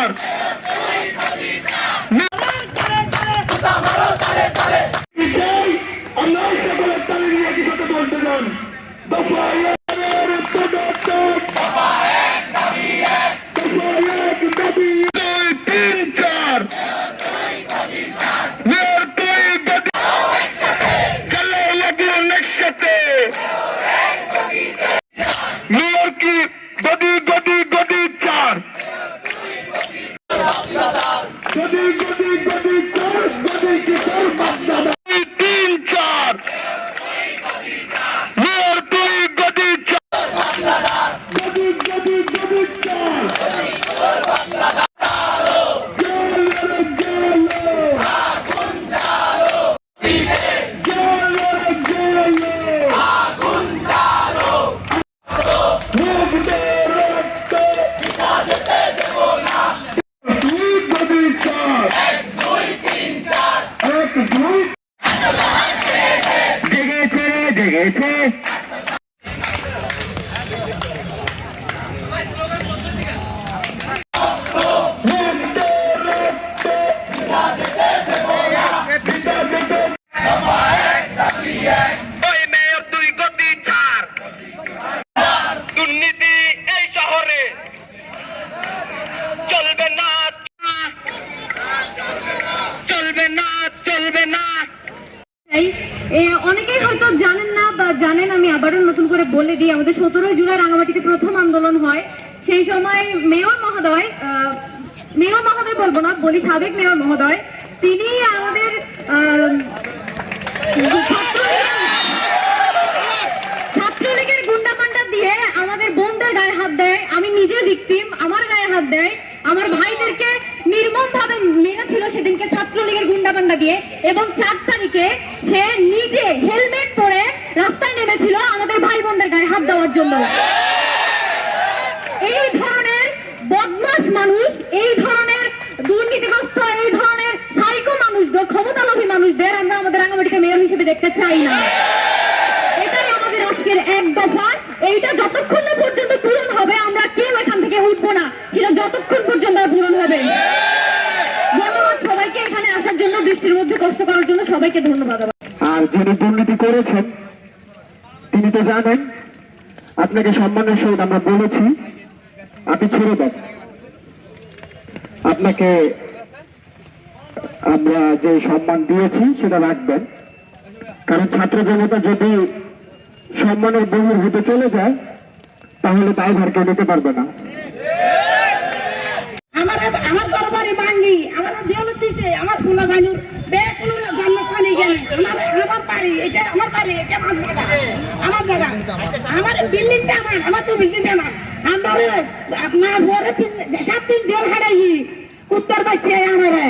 চার চাই আমরা সকলে তালে নিয়ে একই সাথে বলতে যান দফা একের পদত্যাগ। দফা এক, দাবি এক। দুই, তিন, চার। মেয়র দুই, গদি- চলো লাগুন একসাথে। মেয়র কি গদি গদি গদি চার গদি গদি গদি চার গদি কি চার বাগদাদা দুই, তিন চার মেয়র দুই গদি চার গদি গদি গদি চার জালো রে জালো জালো রে জালো মুগ্ধ রক্ত দুই গদি চার এক দুই জেগেছে জেগেছে মুগ্ধ রক্ত ওই মেয়র দুই গতি চার দুর্নীতি এই শহরে চলবে না চলবে না চলবে না এই এ, অনেকেই হয়তো জানেন না বা জানেন আমি আবারও নতুন করে বলে দিই আমাদের সতেরোই জুলাই রাঙামাটিতে প্রথম আন্দোলন হয় সেই সময় মেয়র মহোদয় আহ, মেয়র মহোদয় বলব না বলি সাবেক মেয়র মহোদয় তিনি আমাদের আহ, ছাত্রলীগের- ছাত্রলীগের গুন্ডা পান্ডা দিয়ে আমাদের বোনদের গায়ে হাত দেয় আমি নিজে ভিকটিম আমার গায়ে হাত দেয় আমার ভাইদেরকে নির্মম ভাবে মেরেছিল সেদিনকে ছাত্রলীগের গুন্ডা পান্ডা দিয়ে, এবং চার তারিখে সে নিজে হেলমেট পরে রাস্তায় নেমেছিল আমাদের ভাই বোনদের গায়ে হাত দেওয়ার জন্য। এই ধরনের বদমাস মানুষ, এই ধরনের দুর্নীতিগ্রস্ত, এই ধরনের সাইকো মানুষদের, ক্ষমতালোভী মানুষদের আমরা আমাদের রাঙামাটিকে মেয়র হিসেবে দেখতে চাই না। এটাই আমাদের আজকের এক দফা। এইটা যতক্ষণ পর্যন্ত পূরণ হবে, আমরা কেউ এখান থেকে উঠবো না সেটা যতক্ষণ পর্যন্ত পূরণ হবে। ধন্যবাদ সবাইকে এখানে আসার জন্য, বৃষ্টির মধ্যে কষ্ট করার জন্য সবাইকে ধন্যবাদ আর যিনি দুর্নীতি করেছেন, তিনি তো জানেন, আপনাকে সম্মানের সহিত আমরা বলেছি, আপনি ছেড়ে দেন। আপনাকে আমরা যে সম্মান দিয়েছি, সেটা রাখবেন। কারণ ছাত্র জনতা যদি সম্মানের বহির হতে চলে যায়, তাহলে দায়ভার কেউ নিতে পারবে না। আমার আমার দরবারে বাঙ্গি আমার জেলত দিছে, আমার ফুলা ভাঙুর বে কোনো জন্মস্থানে গেলে আমার আমার বাড়ি এটা আমার বাড়ি এটা আমার জায়গা আমার জায়গা। আমার বিল্ডিংটা আমার আমার তো বিল্ডিংটা আমার। আমরা আপনার বড় তিন সাত দিন জেল হারাই উত্তর বাচ্চা আমারে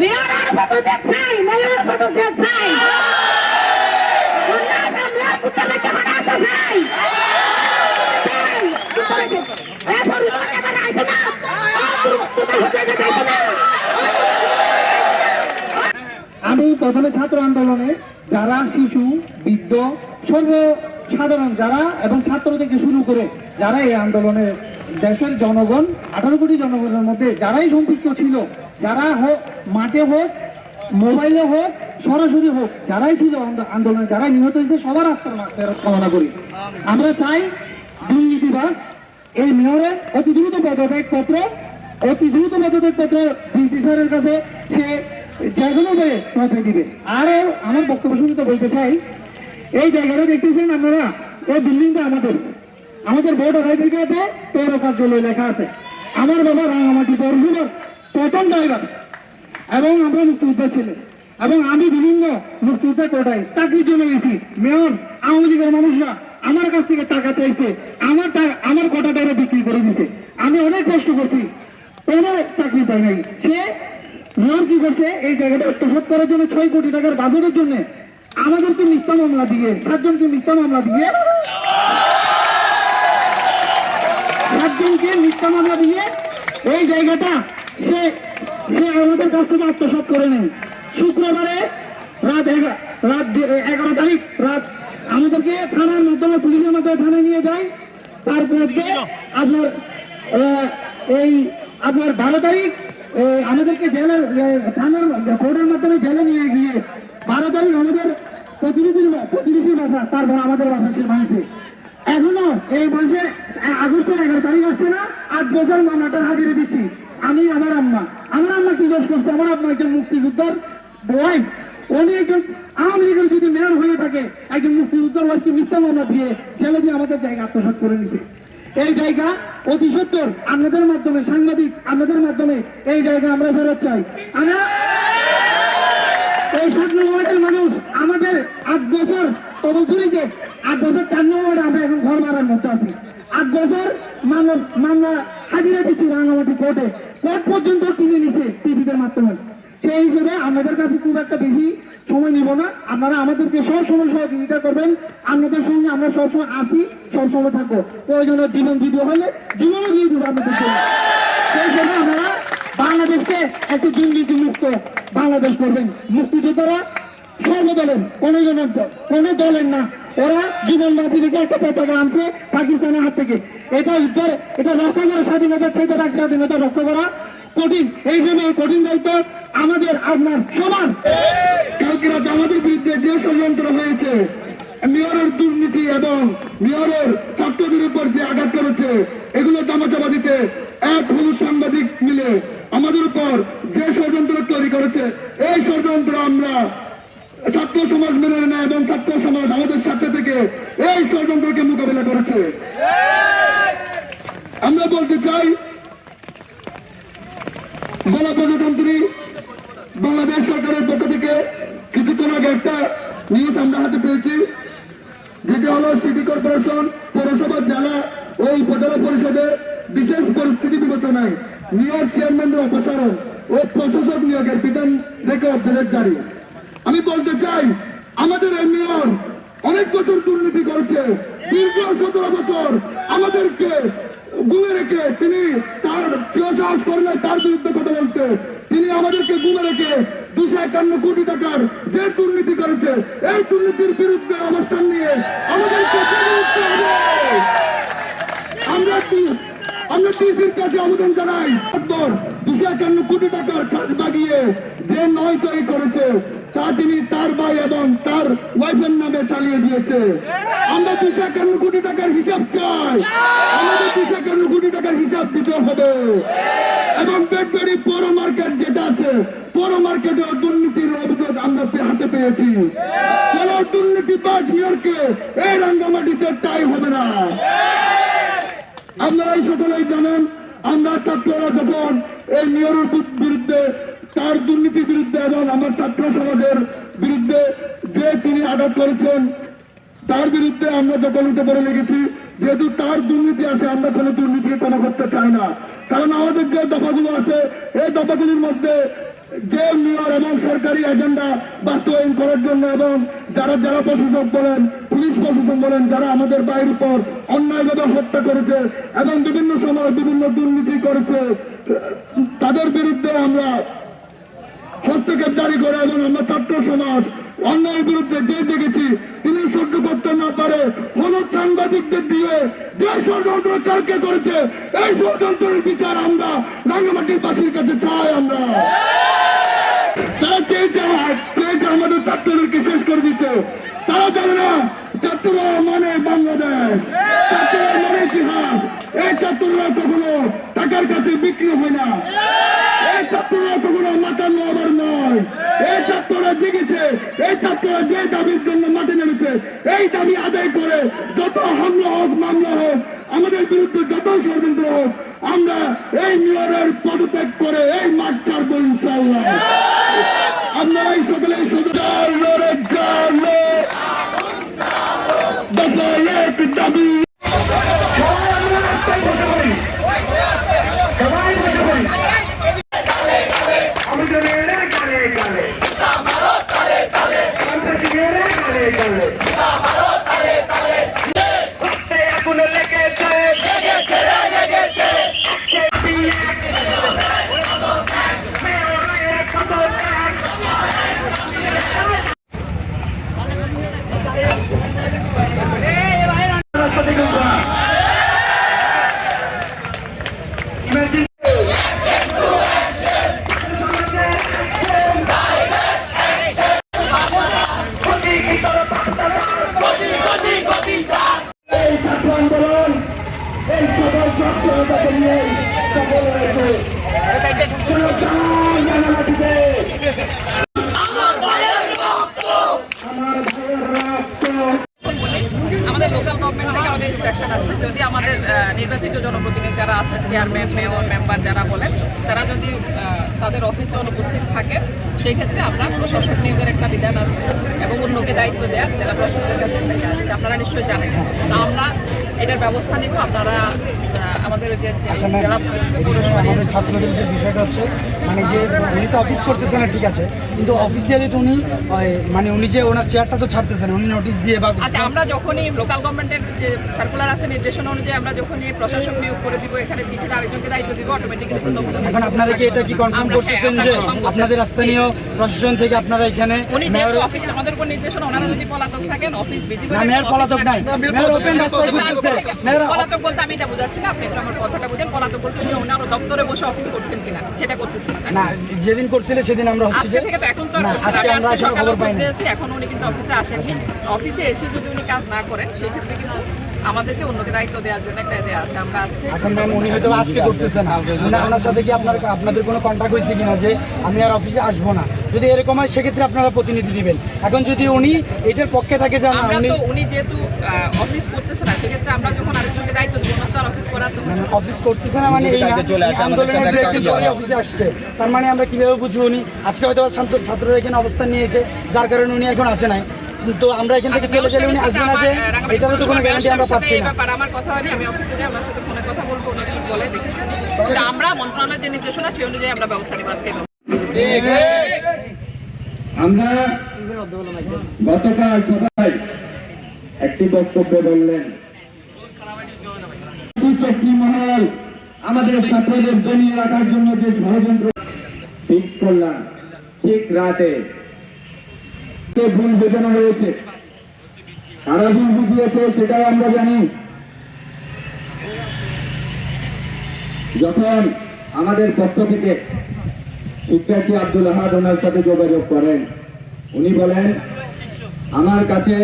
মেয়রের ফটো দেখছাই মেয়রের ফটো দেখছাই মেয়র পুতলে কেমন আছে চাই আমি প্রথমে ছাত্র আন্দোলনে যারা শিশু, বৃদ্ধ, সর্বসাধারণ যারা এবং ছাত্র থেকে শুরু করে যারা এই আন্দোলনে দেশের জনগণ, আঠারো কোটি জনগণের মধ্যে যারাই সম্পৃক্ত ছিল, যারা হোক মাঠে হোক, মোবাইলে হোক, সরাসরি হোক, যারাই ছিল আন্দোলনে, যারাই নিহত হয়েছে, সবার আত্মার ফেরত কামনা করি। আমরা চাই দুর্নীতিবাস এই মেয়রের অতি দ্রুত পদত্যাগ পত্র অতি দ্রুত পদত্যাগ পত্র ডিসি স্যারের কাছে সে যে কোনো পৌঁছে দিবে। আরও আমার বক্তব্য শুনতে বলতে চাই, এই জায়গাটা দেখতেছেন আপনারা? এই বিল্ডিংটা আমাদের। আমাদের বোর্ড অফ আইডেন্টিতে পৌর কার্যালয় লেখা আছে। আমার বাবা রাঙামাটি পৌরসভার প্রথম ড্রাইভার এবং আমরা মুক্তিযোদ্ধা ছিলেন এবং আমি বিভিন্ন মুক্তিযোদ্ধা কোটায় চাকরির জন্য গেছি। মেয়র, আওয়ামী লীগের মানুষরা আমার কাছ থেকে টাকা চাইছে। আমার আমার কোটাটা বিক্রি করে দিছে। আমি অনেক কষ্ট করছি। কোনো চাকরি পাই নাই। সে মেয়র কি করছে? এই জায়গাটা আত্মসাৎ করার জন্য ছয় কোটি টাকার বাজেটের জন্য আমাদেরকে মিথ্যা মামলা দিয়ে সাতজনকে মিথ্যা মামলা দিয়ে সাতজনকে মিথ্যা মামলা দিয়ে এই জায়গাটা সে সে আমাদের কাছ থেকে আত্মসাৎ করে নেয়। শুক্রবারে রাত রাত এগারো তারিখ রাত আমাদেরকে থানার মাধ্যমে পুলিশের মাধ্যমে থানায় নিয়ে যায়। তারপর আপনার এই আপনার বারো তারিখ আমাদেরকে জেলের থানার, কোর্টের মাধ্যমে জেলে নিয়ে গিয়ে বারো তারিখ আমাদের প্রতিনিধির প্রতিবেশীর বাসা, তারপর আমাদের বাসা সে মানছে এখনও এই মাসে আগস্টের এগারো তারিখ আসছে না, আট বছর মামলাটা হাজিরে দিচ্ছি। আমি, আমার আম্মা। আমার আম্মা কি দোষ করছে? আমার আম্মা একজন মুক্তিযোদ্ধার বয়। উনি একজন আওয়ামী লীগের যদি মেয়র হয়ে থাকে, একজন মুক্তিযোদ্ধার ওয়াইফকে মিথ্যা মামলা দিয়ে জেলে দিয়ে আমাদের জায়গা আত্মসাৎ করে নিছে। এই জায়গা অতি সত্তর। আপনাদের মাধ্যমে, সাংবাদিক আপনাদের মাধ্যমে এই জায়গা আমরা ফেরত চাই। আমরা এই নম্বরের মানুষ, আমাদের আট বছর তবছরিতে আট বছর চার নম্বরে আমরা এখন ঘর মারার মতো আছি। আট বছর মামলা মামলা হাজিরা দিচ্ছি রাঙামাটি কোর্টে। কোর্ট পর্যন্ত কিনে নিছে টিভিদের মাধ্যমে। সেই হিসেবে আমাদের কাছে খুব একটা বেশি সময় নিব না। আপনারা আমাদেরকে সবসময় সহযোগিতা করবেন। আপনাদের সঙ্গে আমরা সবসময় আছি, সবসময় থাকব। প্রয়োজনে জীবন দিতে হলে জীবনও দিয়ে দেবো আপনাদের জন্য সেই জন্য আপনারা বাংলাদেশকে একটি দুর্নীতি মুক্ত বাংলাদেশ করবেন। মুক্তিযোদ্ধারা সর্বদলের, কোন জনের কোন দলের না। ওরা জীবন বাঁচি রেখে একটা পতাকা আনছে পাকিস্তানের হাত থেকে। এটা উদ্ধার এটা রক্ষা করা স্বাধীনতা চেয়ে স্বাধীনতা রক্ষা করা কঠিন। এই সময় কঠিন দায়িত্ব আমাদের আপনার সমান কালকে রাতে আমাদের বিরুদ্ধে যে ষড়যন্ত্র হয়েছে, মেয়রের দুর্নীতি এবং মেয়রের ছাত্রদের উপর যে আঘাত করেছে, এগুলো দামাচাপা দিতে এক হলুদ সাংবাদিক মিলে আমাদের উপর যে ষড়যন্ত্র তৈরি করেছে, এই ষড়যন্ত্র আমরা ছাত্র সমাজ মেনে নেয় এবং ছাত্র সমাজ আমাদের সাথে থেকে এই ষড়যন্ত্রকে মোকাবিলা করেছে। আমরা বলতে চাই গণপ্রজাতন্ত্রী বাংলাদেশ সরকারের পক্ষ থেকে কিছুক্ষণ আগে একটা নিউজ আমরা হাতে পেয়েছি। যেটা হলো সিটি কর্পোরেশন, পৌরসভা, জেলা ও উপজেলা পরিষদের বিশেষ পরিস্থিতি বিবেচনায় মেয়র চেয়ারম্যানদের অপসারণ ও প্রশাসক নিয়োগের বিধান রেখে অধ্যাদেশ জারি। আমি বলতে চাই, আমাদের এই মেয়র অনেক বছর দুর্নীতি করেছে, দীর্ঘ সতেরো বছর আমাদেরকে গুমে রেখে তিনি তার কেউ সাহস করে তার বিরুদ্ধে কথা বলতে। আমাদেরকে গুমে রেখে দুশো একান্ন কোটি টাকার যে দুর্নীতি করেছে, এই দুর্নীতির বিরুদ্ধে অবস্থান নিয়ে আমাদেরকে জেগে উঠতে হবে। আমরা কি- আমরা ডিসির কাছে আবেদন জানাই দুশো একান্ন কোটি টাকার কাজ বাগিয়ে যে নয় চয় করেছে, তা তিনি তার ভাই এবং তার ওয়াইফের নামে চালিয়ে দিয়েছে। আমরা দুশো একান্ন কোটি টাকার হিসাব চাই। আমাদের দুশো একান্ন কোটি টাকার হিসাব দিতে হবে। এবং বেডবেরি পৌর মার্কেট যেটা আছে, পৌর মার্কেটে দুর্নীতির অভিযোগ আমরা হাতে পেয়েছি। কোন দুর্নীতিবাজ মেয়রকে এই রাঙ্গামাটিতে টাই হবে না। আপনারা এই সকলেই জানেন আমরা ছাত্ররা যখন এই মেয়রের বিরুদ্ধে, তার দুর্নীতির বিরুদ্ধে এবং আমার ছাত্র সমাজের বিরুদ্ধে যে তিনি আঘাত করেছেন, তার বিরুদ্ধে আমরা যখন উঠে পড়ে লেগেছি, যেহেতু তার দুর্নীতি আছে, আমরা কোনো দুর্নীতি কোনো করতে চাই না। কারণ আমাদের যে দফাগুলো আছে, এই দফাগুলির মধ্যে যে মেয়র এবং সরকারি এজেন্ডা বাস্তবায়ন করার জন্য এবং যারা যারা প্রশাসক বলেন, পুলিশ প্রশাসন বলেন, যারা আমাদের বাইরের উপর অন্যায়ভাবে হত্যা করেছে এবং বিভিন্ন সময় বিভিন্ন দুর্নীতি করেছে, তাদের বিরুদ্ধে আমরা হস্তক্ষেপ জারি করে এবং আমরা ছাত্র সমাজ অন্যায়ের বিরুদ্ধে যে জেগেছি, তিনি সহ্য করতে না পারে, হলুদ সাংবাদিকদের দিয়ে যে ষড়যন্ত্র কালকে করেছে, এই ষড়যন্ত্রের বিচার আমরা রাঙ্গামাটির বাসীর কাছে চাই আমরা। তারা চেয়েছে চেয়েছে আমাদের ছাত্রদেরকে শেষ করে দিতে। তারা জানে না মানে বাংলাদেশ মানে ইতিহাস। এই কখনো টাকার কাছে বিক্রি হয় না। এই কখনো মাথা নয়। এই ছাত্ররা জেগেছে, এই ছাত্ররা যে দাবির জন্য মাঠে নেমেছে, এই দাবি আদায় করে যত হামলা হোক, মামলা হোক, আমাদের বিরুদ্ধে যত ষড়যন্ত্র হোক, আমরা এই পদত্যাগ করে এই মাঠ ছাড়বো ইনশাল্লাহ আপনারা এই সকলে দাবি আমাদের মেয়েরা কালে কালে সন্ত্রাসী মেয়েরা কালে কালে রক্তে আগুন লেগেছে লেগেছে লেগেছে এই ছাত্র আন্দোলন এই সকল ছাত্রতাকে নিয়ে সফল হয়েছে জনগণ রাঙামাটিতে আমার ভাইয়ের রক্ত আমাদের লোকাল গভর্নমেন্ট থেকে আমাদের ইনস্ট্রাকশন আছে যদি আমাদের নির্বাচিত জনপ্রতিনিধি যারা আছেন চেয়ারম্যান মেয়র মেম্বার যারা বলেন তারা যদি তাদের অফিসে অনুপস্থিত থাকে সেই ক্ষেত্রে আমরা প্রশাসক নিয়োগের একটা বিধান আছে এবং অন্যকে দায়িত্ব দেওয়ার জেলা প্রশাসকের কাছে আসছে। আপনারা নিশ্চয়ই জানেন। তো আমরা এটার ব্যবস্থা নিব। আপনারা আমাদের যে আচ্ছা ছাত্রদের যে বিষয়টা হচ্ছে মানে যে উনি তো অফিস করতেছেন না ঠিক আছে। কিন্তু অফিসিয়ালি তো উনি মানে উনি যে ওনার চেয়ারটা তো ছাড়তেছেন উনি নোটিশ দিয়ে বা আচ্ছা আমরা যখনই লোকাল গভর্নমেন্টের যে সার্কুলার আছে নির্দেশনা অনুযায়ী আমরা যখনই প্রশাসক নিয়োগ করে দিব এখানে চিঠির আরেকজনকে দায়িত্ব দিব অটোমেটিক্যালি এখন আপনারা কি এটা কি কনফার্ম করতেছেন হ্যাঁ, যে আমরা confirm করতেছি। আপনাদের স্থানীয় প্রশাসন থেকে আপনারা এখানে উনি যেহেতু অফিস আমাদের উপর নির্দেশনা ওনারা যদি পলাতক থাকেন অফিস বিজি না মেয়র পলাতক নাই। মেয়র ওপেন রাস্তায় ঘুরতেছে মেয়র পলাতক বলতে আমি এটা বোঝাচ্ছি না আপনি একটু আমার কথাটা বুঝেন পলাতক বলতে উনি ওনার দপ্তরে বসে অফিস করছেন কিনা সেটা করতেছেন। না যেদিন করছিলেন সেদিন আমরা হচ্ছে আজকে থেকে তো এখন তো না আজকে আমি আমরা সকালে খবর পাই না এখন উনি কিন্তু অফিসে আসেননি। অফিসে এসে যদি উনি কাজ না করেন সেই ক্ষেত্রে কিন্তু আমাদেরকে অন্যকে দায়িত্ব দেওয়ার জন্য একটা দেওয়া আছে। আমরা আজকে এখন ম্যাম উনি হয়তো আজকে করতেছেন না। ওনার সাথে কি আপনার আপনাদের কোনো কন্ট্যাক্ট হয়েছে কিনা যে আমি আর অফিসে আসব না? যদি এরকম হয় সেক্ষেত্রে আপনারা প্রতিনিধি দিবেন। এখন যদি উনি এটার পক্ষে থাকে যে উনি উনি যেহেতু অফিস করতেছে না সেক্ষেত্রে আমরা যখন আরেকজনকে দায়িত্ব দেবো ওনার তো আর অফিস করার জন্য মানে অফিস করতেছে না মানে এই না। আন্দোলনের একদিন অফিসে আসছে। তার মানে আমরা কীভাবে বুঝব উনি? আজকে হয়তো ছাত্র ছাত্ররা এখানে অবস্থান নিয়েছে যার কারণে উনি এখন আসে নাই। তো আমরা এখান থেকে চলে গেলে উনি আসবে না যে এটারও তো কোনো গ্যারান্টি আমরা পাচ্ছি না। আমার কথা হয়নি আমি অফিসে যাই ওনার সাথে ফোনে কথা বলব উনি কি বলে দেখি আমরা মন্ত্রণালয়ের যে নির্দেশনা সেই অনুযায়ী আমরা ব্যবস্থা নিব আজকে। আমরা গতকাল সবাই একটি বক্তব্য বললেন মহল আমাদের ছাত্রদের দমিয়ে রাখার জন্য যে ষড়যন্ত্র ঠিক করলাম, ঠিক রাতে। ভুল বোঝানো হয়েছে? কারা ভুল বুঝিয়েছে সেটাও আমরা জানি। যখন আমাদের পক্ষ থেকে শিক্ষার্থী আব্দুল আহাদ ওনার সাথে যোগাযোগ করেন, উনি বলেন, আমার কাছে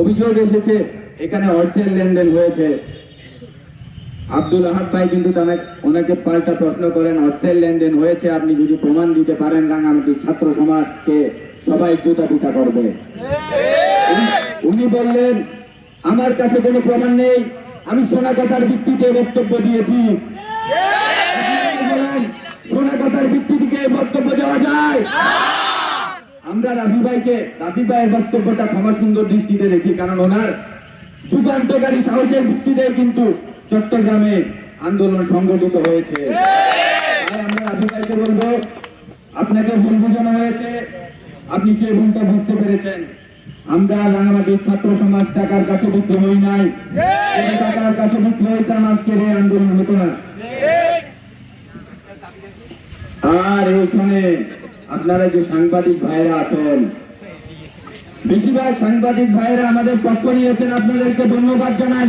অভিযোগ এসেছে, এখানে অর্থের লেনদেন হয়েছে। আব্দুল আহাদ ভাই কিন্তু ওনাকে পাল্টা প্রশ্ন করেন, অর্থের লেনদেন হয়েছে, আপনি যদি প্রমাণ দিতে পারেন রাঙামাটি ছাত্র সমাজকে সবাই জুতা পিতা করবে। উনি- বললেন, আমার কাছে কোনো প্রমাণ নেই, আমি সোনা কথার ভিত্তিতে বক্তব্য দিয়েছি। সোনা কথার ভিত্তি থেকে বক্তব্য দেওয়া যায়। আমরা রাফি ভাইকে, রাফি ভাইয়ের বক্তব্যটা ক্ষমা সুন্দর দৃষ্টিতে দেখি, কারণ ওনার যুগান্তকারী সাহসের ভিত্তিতে কিন্তু চট্টগ্রামে আন্দোলন সংগঠিত হয়েছে। আমরা বলব আপনাকে ভুল বোঝানো হয়েছে আপনি সেই ভুলটা বুঝতে পেরেছেন। আমরা রাঙামাটির ছাত্র সমাজ টাকার কাছে বিক্রি হই নাই। টাকার কাছে বিক্রি হইতাম আজকের এই আন্দোলন হতো না। আর এখানে আপনারা যে সাংবাদিক ভাইরা আছেন বেশিরভাগ সাংবাদিক ভাইরা আমাদের পক্ষ নিয়েছেন আপনাদেরকে ধন্যবাদ জানাই।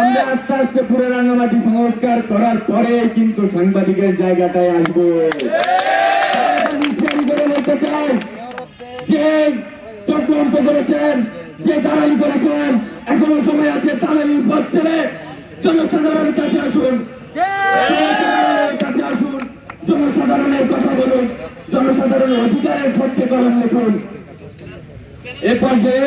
আমরা আস্তে আস্তে পুরো রাঙামাটি সংস্কার করার পরে কিন্তু সাংবাদিকের জায়গাটায় আসব। যে চক্রান্ত করেছেন, যে দালালি করেছেন, এখনও সময় আছে দালালির পথ জনসাধারণের কাছে আসুন। কাছে আসুন, জনসাধারণের কথা বলুন, জনসাধারণের অধিকারের পক্ষে কলম লিখুন। এ পর্যায়ে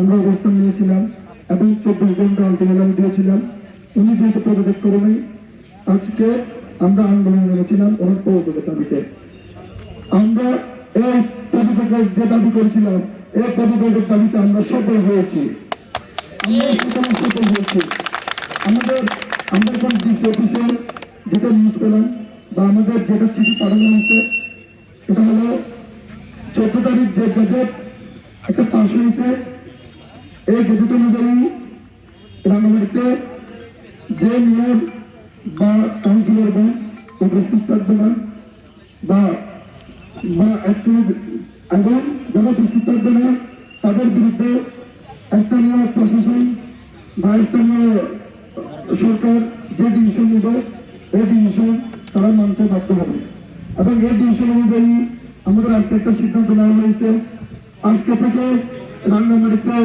আমরা অবস্থান নিয়েছিলাম এবং চব্বিশ ঘণ্টা আলটিমেটাম দিয়েছিলাম। উনি যেহেতু পদত্যাগ করেনি আজকে আমরা আন্দোলন নেমেছিলাম ওনার পদত্যাগের দাবিতে। আমরা এই পদত্যাগের যে দাবি করেছিলাম, এই পদত্যাগের দাবিতে আমরা সফল হয়েছি। সফল হয়েছি। আমাদের, আমরা এখন ডিসি অফিসে যেটা নিউজ পেলাম বা আমাদের যেটা চিঠি পাঠানো হয়েছে সেটা হলো, চোদ্দ তারিখ যে গেজেট একটা পাশ হয়েছে এই গেজেট অনুযায়ী রাঙ্গামাটিতে যে মেয়র বা কাউন্সিলরগণ উপস্থিত থাকবে না, বা বা এবং যারা উপস্থিত থাকবে না, তাদের বিরুদ্ধে স্থানীয় প্রশাসন বা স্থানীয় সরকার যে ডিসিশন নেবে, এই ডিসিশন তারা মানতে বাধ্য হবে। এবং এই ডিসিশন অনুযায়ী আমাদের আজকে একটা সিদ্ধান্ত নেওয়া হয়েছে। আজকে থেকে রাঙ্গামাটিতে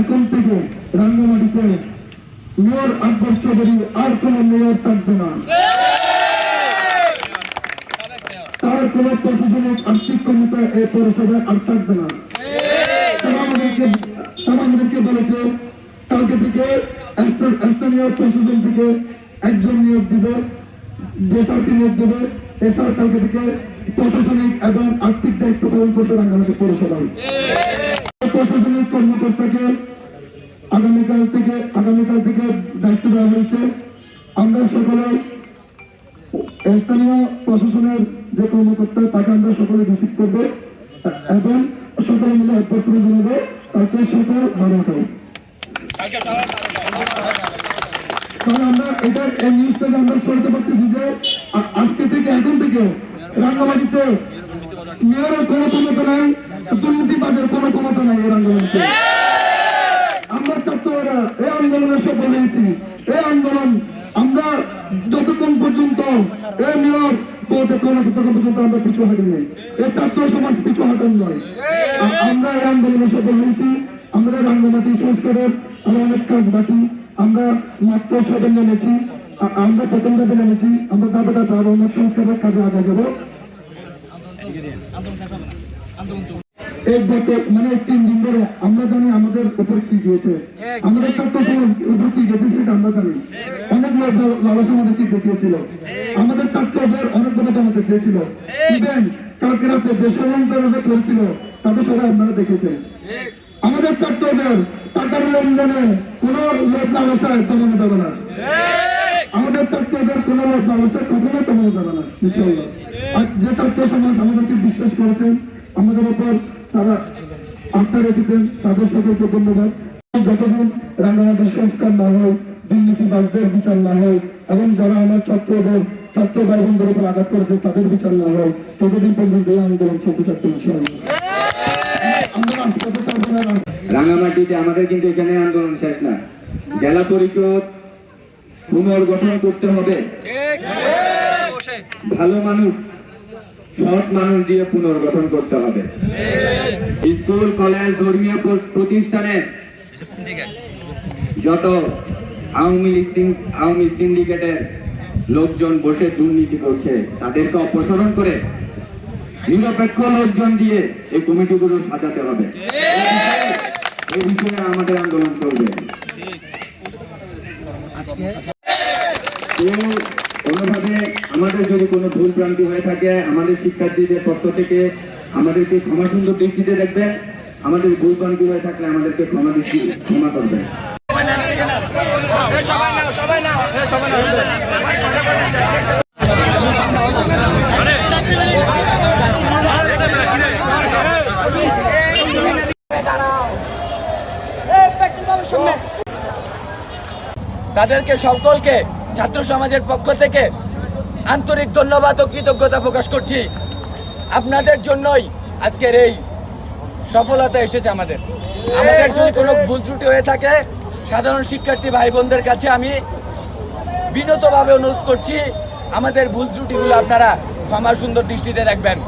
এখন থেকে রাঙ্গামাটিতে মেয়র আকবর চৌধুরী আর কোনো মেয়র থাকবে না। তার কোনো প্রশাসনিক আর্থিক ক্ষমতা এই পৌরসভায় আর থাকবে না। আমাদেরকে বলেছে, কালকে থেকে স্থানীয় প্রশাসন থেকে একজন নিয়োগ দিবে, যে স্যারকে নিয়োগ দেবে এ স্যার কালকে থেকে প্রশাসনিক এবং আর্থিক দায়িত্ব পালন করবে রাঙ্গামাটি পৌরসভায়। প্রশাসনিক কর্মকর্তাকে আগামীকাল থেকে আগামীকাল থেকে দায়িত্ব দেওয়া হয়েছে। আমরা সকলে স্থানীয় প্রশাসনের যে কর্মকর্তা, তাকে আমরা সকলে রিসিভ করব এবং সকলে মিলে একত্র জানাব, তাকে সকাল বারোটায় কারণ আমরা এটার এই নিউজটাকে আমরা শুনতে পারতেছি যে আজকে থেকে এখন থেকে রাঙ্গামাটিতে মেয়রের কোনো ক্ষমতা নাই। দুর্নীতিবাজের কোনো ক্ষমতা নাই এই রাঙ্গামাটিতে আমরা ছাত্ররা এই আন্দোলনে সফল হয়েছি। এই আন্দোলন আমরা যতক্ষণ পর্যন্ত এই মেয়র ততক্ষণ পর্যন্ত আমরা পিছু হাঁটি নাই এই ছাত্র সমাজ পিছু হাঁটান নয় আমরা এই আন্দোলনে সফল হয়েছি। আমরা রাঙ্গমাটি সংস্কারের আরও অনেক কাজ বাকি। আমরা মাত্র সবে নেমেছি। আমরা প্রথম ধাপে নেমেছি। আমরা আরও অনেক সংস্কারের কাজে আগে যাব। এক বছর মানে তিন দিন ধরে আমরা জানি আমাদের উপর কি দিয়েছে। আমাদের ছাত্র সমাজ উপর কি গেছে সেটা আমরা জানি। অনেক লোক লালসা আমাদেরকে দেখিয়েছিল। আমাদের ছাত্রদের অনেক ভাবে জমাতে চেয়েছিল ইভেন কালকে রাতে যে ষড়যন্ত্র করেছিল তাদের সবাই আপনারা দেখেছেন। আমাদের ছাত্রদের টাকার লেনদেনে কোনো লোক লালসায় কমানো যাবে না। আমাদের ছাত্রদের কোনো লোক লালসায় কখনো কমানো যাবে না যে ছাত্র সমাজ আমাদেরকে বিশ্বাস করেছেন আমাদের উপর তারা আস্থা রেখেছেন। তাদের সকলকে ধন্যবাদ। যতদিন রাঙ্গামাটির সংস্কার না হয় দুর্নীতিবাজদের বিচার না হয় এবং যারা আমার ছাত্রদের ছাত্র ভাই বোনদের উপর আঘাত করেছে তাদের বিচার না হয় ততদিন পর্যন্ত এই আন্দোলন চলতে থাকতে রাঙামাটিতে আমাদের কিন্তু এখানে আন্দোলন শেষ না। জেলা পরিষদ পুনর্গঠন করতে হবে। ভালো মানুষ সৎ মানুষ দিয়ে পুনর্গঠন করতে হবে। স্কুল কলেজ ধর্মীয় প্র- প্রতিষ্ঠানে যত আওয়ামী লীগ আওয়ামী সিন্ডিকেটের লোকজন বসে দুর্নীতি করছে তাদেরকে অপসারণ করে নিরপেক্ষ লোকজন দিয়ে এই কমিটিগুলো সাজাতে হবে। এই বিষয়ে আমাদের আন্দোলন চলবে। কোনোভাবে আমাদের যদি কোনো ভুল ভ্রান্তি হয়ে থাকে, আমাদের শিক্ষার্থীদের পক্ষ থেকে আমাদেরকে ক্ষমা সুন্দর দৃষ্টিতে দেখবেন। আমাদের ভুল ভ্রান্তি হয়ে থাকলে আমাদেরকে ক্ষমা দৃষ্টি, ক্ষমা করবেন। তাদেরকে সকলকে ছাত্র সমাজের পক্ষ থেকে আন্তরিক ধন্যবাদ ও কৃতজ্ঞতা প্রকাশ করছি। আপনাদের জন্যই আজকের এই সফলতা এসেছে আমাদের। আমাদের যদি কোনো ভুল ত্রুটি হয়ে থাকে, সাধারণ শিক্ষার্থী ভাই বোনদের কাছে আমি বিনতভাবে অনুরোধ করছি, আমাদের ভুল ত্রুটিগুলো আপনারা ক্ষমার সুন্দর দৃষ্টিতে রাখবেন